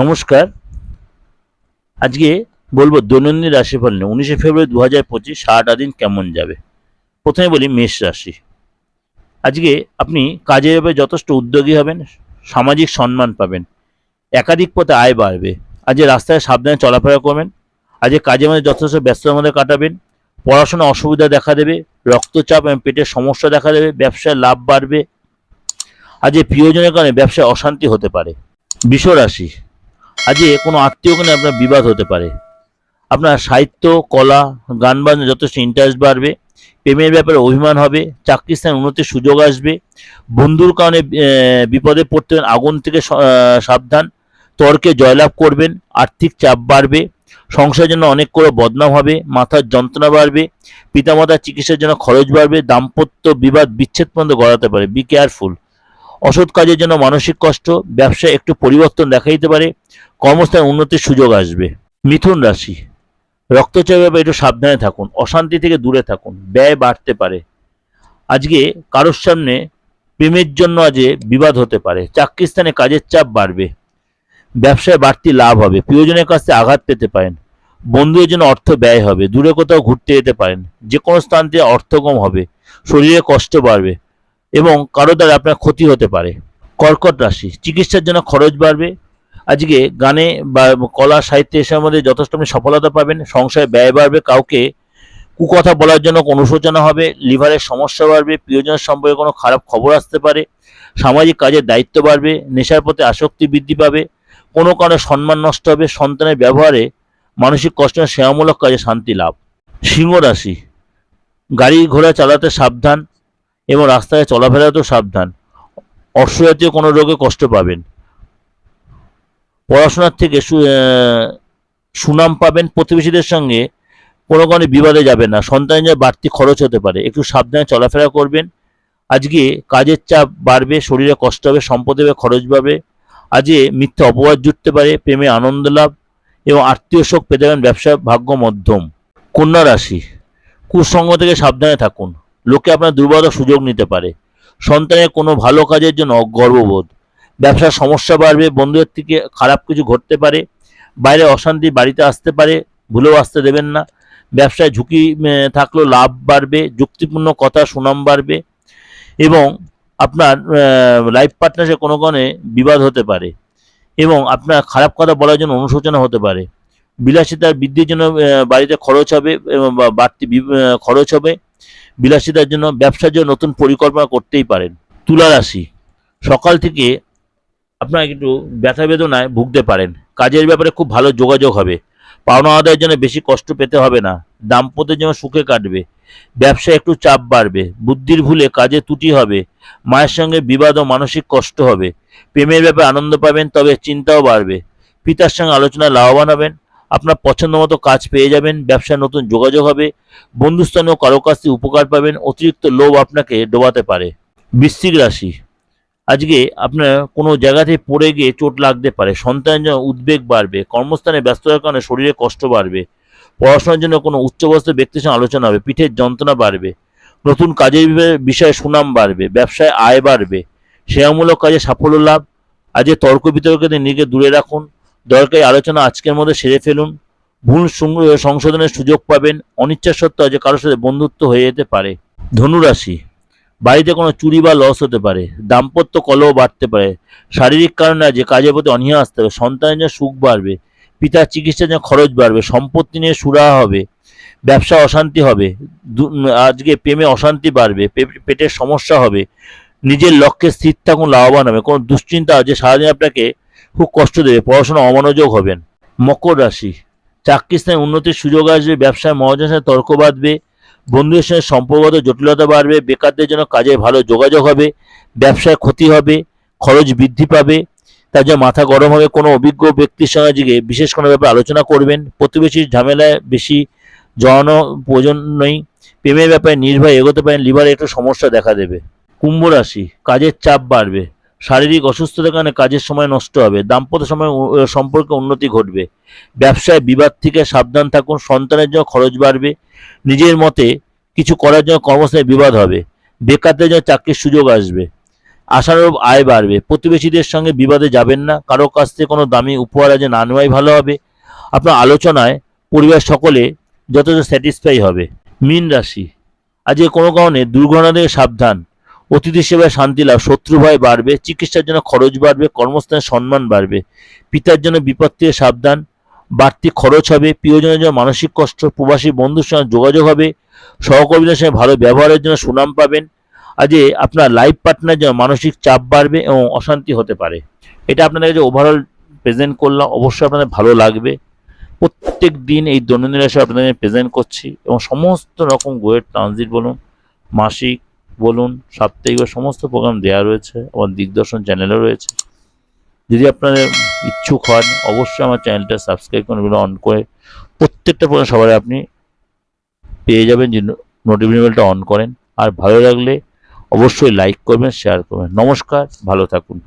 নমস্কার। আজকে বলব দৈনন্দিন রাশিফল নিয়ে। উনিশে ফেব্রুয়ারি দু হাজার পঁচিশ সারাটা দিন কেমন যাবে? প্রথমে বলি মেষ রাশি। আজকে আপনি কাজের ব্যাপারে যথেষ্ট উদ্যোগী হবেন, সামাজিক সম্মান পাবেন, একাধিক পথে আয় বাড়বে। আজকে রাস্তায় সাবধানে চলাফেরা করবেন আজকে কাজের মধ্যে যথেষ্ট ব্যস্ততার মধ্যে কাটাবেন পড়াশোনা অসুবিধা দেখা দেবে, রক্তচাপ এবং পেটের সমস্যা দেখা দেবে, ব্যবসায় লাভ বাড়বে আজকে প্রিয়জনের কারণে ব্যবসায় অশান্তি হতে পারে। বিষ রাশি। আজকে কোনো আত্মীয় কোনো আপনার বিবাদ হতে পারে। আপনার সাহিত্য কলা গান বাজনা যথেষ্ট ইন্টারেস্ট বাড়বে প্রেমের ব্যাপারে অভিমান হবে চাকরি স্থানে উন্নতির সুযোগ আসবে বন্ধুর কারণে বিপদে পড়তে পারেন, আগুন থেকে সাবধান তর্কে জয়লাভ করবেন আর্থিক চাপ বাড়বে সংসারের জন্য অনেক করে বদনাম হবে মাথার যন্ত্রণা বাড়বে পিতামাতার চিকিৎসার জন্য খরচ বাড়বে দাম্পত্য বিবাদ বিচ্ছেদ পর্যন্ত গড়াতে পারে। বি কেয়ারফুল অসৎ কাজের জন্য মানসিক কষ্ট, ব্যবসায় একটু পরিবর্তন দেখা দিতে পারে, কর্মস্থানে উন্নতির সুযোগ আসবে। মিথুন রাশি রক্তচাপের ব্যাপারে একটু সাবধানে থাকুন, অশান্তি থেকে দূরে থাকুন, ব্যয় বাড়তে পারে। আজকে কারোর সামনে প্রেমের জন্য আজে বিবাদ হতে পারে চাকরি স্থানে কাজের চাপ বাড়বে, ব্যবসায় বাড়তি লাভ হবে, প্রিয়জনের কাছ আঘাত পেতে পারেন, বন্ধুদের জন্য অর্থ ব্যয় হবে, দূরে কোথাও ঘুরতে যেতে পারেন যে কোনো স্থান থেকে অর্থ কম হবে, শরীরে কষ্ট বাড়বে। এবং কারও দ্বারা আপনার ক্ষতি হতে পারে। কর্কট রাশি, চিকিৎসার জন্য খরচ বাড়বে। আজকে গানে বা কলা, সাহিত্যে এসবের আমাদের যথেষ্ট আপনি সফলতা পাবেন সংসারে ব্যয় বাড়বে, কাউকে কুকথা বলার জন্য অনুশোচনা হবে, লিভারের সমস্যা বাড়বে প্রিয়জনের সম্পর্কে কোনো খারাপ খবর আসতে পারে, সামাজিক কাজের দায়িত্ব বাড়বে, নেশার পথে আসক্তি বৃদ্ধি পাবে, কোনো কারণে সম্মান নষ্ট হবে, সন্তানের ব্যবহারে মানসিক কষ্ট, সেবামূলক কাজে শান্তি লাভ। সিংহ রাশি, গাড়ি ঘোড়া চালাতে সাবধান এবং রাস্তায় চলাফেরাতেও সাবধান। অর্শজাতীয় কোনো রোগে কষ্ট পাবেন। পড়াশোনার থেকে সুনাম পাবেন প্রতিবেশীদের সঙ্গে। কোনো কারণে বিবাদে যাবেন না। সন্তানের জন্য বাড়তি খরচ হতে পারে। একটু সাবধানে চলাফেরা করবেন। আজকে কাজের চাপ বাড়বে, শরীরে কষ্ট হবে, সম্পদে খরচ পাবে আজকে মিথ্যা অপবাদ জুটতে পারে, প্রেমে আনন্দ লাভ এবং আত্মীয় শোক পেতে পারেন ব্যবসা ভাগ্য মধ্যম কন্যা রাশি কুসঙ্গ থেকে সাবধানে থাকুন। লোকে আপনার দুর্বলতার সুযোগ নিতে পারে। সন্তানের কোনো ভালো কাজের জন্য গর্ববোধ ব্যবসার সমস্যা বাড়বে, বন্ধুদের থেকে খারাপ কিছু ঘটতে পারে, বাইরে অশান্তি বাড়িতে আসতে পারে, ভুলেও আসতে দেবেন না। ব্যবসায় ঝুঁকি থাকলেও লাভ বাড়বে, যুক্তিপূর্ণ কথা, সুনাম বাড়বে এবং আপনার লাইফ পার্টনারের কোনো কারণে বিবাদ হতে পারে এবং আপনার খারাপ কথা বলার জন্য অনুশোচনা হতে পারে। বিলাসিতার বৃদ্ধির জন্য বাড়িতে খরচ হবে বাড়তি খরচ হবে। বিলাসিতার জন্য ব্যবসার জন্য নতুন পরিকল্পনা করতেই পারেন। তুলা রাশি, সকাল থেকে আপনার একটু ব্যথা বেদনায় ভুগতে পারেন। কাজের ব্যাপারে খুব ভালো যোগাযোগ হবে। পাওনা আদায়ের জন্য বেশি কষ্ট পেতে হবে না। দাম্পত্যের জন্য সুখে কাটবে। ব্যবসায় একটু চাপ বাড়বে। বুদ্ধির ভুলে কাজে ত্রুটি হবে। মায়ের সঙ্গে বিবাদ ও মানসিক কষ্ট হবে। প্রেমের ব্যাপারে আনন্দ পাবেন, তবে চিন্তাও বাড়বে। পিতার সঙ্গে আলোচনায় লাভবান হবেন। আপনার পছন্দ মতো কাজ পেয়ে যাবেন, ব্যবসায় নতুন যোগাযোগ হবে, বন্ধুস্থানীয় কারও কাছ থেকে উপকার পাবেন, অতিরিক্ত লোভ আপনাকে ডোবাতে পারে। বৃশ্চিক রাশি, আজকে আপনার কোনো জায়গা থেকে পড়ে গিয়ে চোট লাগতে পারে, সন্তানের জন্য উদ্বেগ বাড়বে, কর্মস্থানে ব্যস্ততার কারণে শরীরে কষ্ট বাড়বে, পড়াশোনার জন্য কোনো উচ্চবস্ত ব্যক্তির সঙ্গে আলোচনা হবে, পিঠের যন্ত্রণা বাড়বে, নতুন কাজের বিষয়ে- সুনাম বাড়বে, ব্যবসায় আয় বাড়বে, সেবামূলক কাজে সাফল্য লাভ, আজকে তর্ক বিতর্ক থেকে নিজেকে দূরে রাখুন দরকারি আলোচনা আজকের মধ্যে সেরে ফেলুন। ভুল সংশোধনের সুযোগ পাবেন। অনিচ্ছা সত্ত্বেও আজকে কারোর সাথে বন্ধুত্ব হয়ে যেতে পারে। ধনুরাশি, বাড়িতে কোনো চুরি বা লস হতে পারে। দাম্পত্য কলহ বাড়তে পারে। শারীরিক কারণে আজকে কাজের প্রতি অনীহা আসতে হবে সন্তানের জন্য সুখ বাড়বে। পিতার চিকিৎসার জন্য খরচ বাড়বে। সম্পত্তি নিয়ে সুরাহা হবে। ব্যবসা অশান্তি হবে। আজকে প্রেমে অশান্তি বাড়বে। পেটের সমস্যা হবে। নিজের লক্ষ্যে স্থির থাকুন লাভবান হবে। কোনো দুশ্চিন্তা আছে, সারাদিন আপনাকে খুব কষ্ট দেবে। পড়াশোনা অমনোযোগ হবেন। মকর রাশি। চাকরি স্থানে উন্নতির সুযোগ আসবে, ব্যবসায় মহাজনের সাথে তর্ক বাঁধবে, বন্ধুদের সঙ্গে সম্পর্কগত জটিলতা বাড়বে, বেকারদের জন্য কাজে ভালো যোগাযোগ হবে, ব্যবসায় ক্ষতি হবে, খরচ বৃদ্ধি পাবে, তার জন্য মাথা গরম হবে। কোনো অভিজ্ঞ ব্যক্তির সঙ্গে আজকে বিশেষ কোনো ব্যাপারে আলোচনা করবেন, প্রতিবেশীর ঝামেলায় বেশি জড়ানো প্রয়োজন নেই প্রেমের ব্যাপারে নির্ভয় এগোতে পারেন, লিভারে একটু সমস্যা দেখা দেবে। কুম্ভ রাশি, কাজের চাপ বাড়বে, শারীরিক অসুস্থতার কারণে কাজের সময় নষ্ট হবে, দাম্পত্য সময় সম্পর্কে উন্নতি ঘটবে, ব্যবসায় বিবাদ থেকে সাবধান থাকুন, সন্তানের জন্য খরচ বাড়বে, নিজের মতে কিছু করার জন্য কর্মস্থানে বিবাদ হবে, বেকারদের জন্য চাকরির সুযোগ আসবে, আশানুরূপ আয় বাড়বে, প্রতিবেশীদের সঙ্গে বিবাদে যাবেন না, কারও কাছ থেকে কোনো দামি উপহার আজ না নেওয়াই ভালো হবে, আপনার আলোচনায় পরিবার সকলে যথেষ্ট স্যাটিসফাই হবে। মীন রাশি, আজকে কোনো কারণে দুর্ঘটনা থেকে সাবধান অতিথি সেবায় শান্তি লাভ, শত্রু ভয় বাড়বে, চিকিৎসার জন্য খরচ বাড়বে, কর্মস্থানে সম্মান বাড়বে, পিতার জন্য বিপদ থেকে সাবধান, বাড়তি খরচ হবে, প্রিয়জনের জন্য মানসিক কষ্ট, প্রবাসী বন্ধুর সঙ্গে যোগাযোগ হবে, সহকর্মীদের সঙ্গে ভালো ব্যবহারের জন্য সুনাম পাবেন আজকে আপনার লাইফ পার্টনার জন্য মানসিক চাপ বাড়বে এবং অশান্তি হতে পারে। এটা আপনাদের কাছে ওভারঅল প্রেজেন্ট করলাম, অবশ্যই আপনাদের ভালো লাগবে। প্রত্যেক দিন এই দৈনন্দিন রাশি আপনাদের প্রেজেন্ট করছি এবং সমস্ত রকম গোয়ের ট্রানজিট বলুন, মাসিক বলুন, সাপ্তাহিক বা সমস্ত প্রোগ্রাম দেওয়া রয়েছে, আমার দিগদর্শন চ্যানেলও রয়েছে। যদি আপনারা ইচ্ছুক হন, অবশ্যই আমার চ্যানেলটা সাবস্ক্রাইব করুন অন করে প্রত্যেকটা প্রোগ্রাম সবাই আপনি পেয়ে যাবেন, যে নোটিফিকেশনটা অন করেন। আর ভালো লাগলে অবশ্যই লাইক করবেন শেয়ার করবেন। নমস্কার, ভালো থাকুন।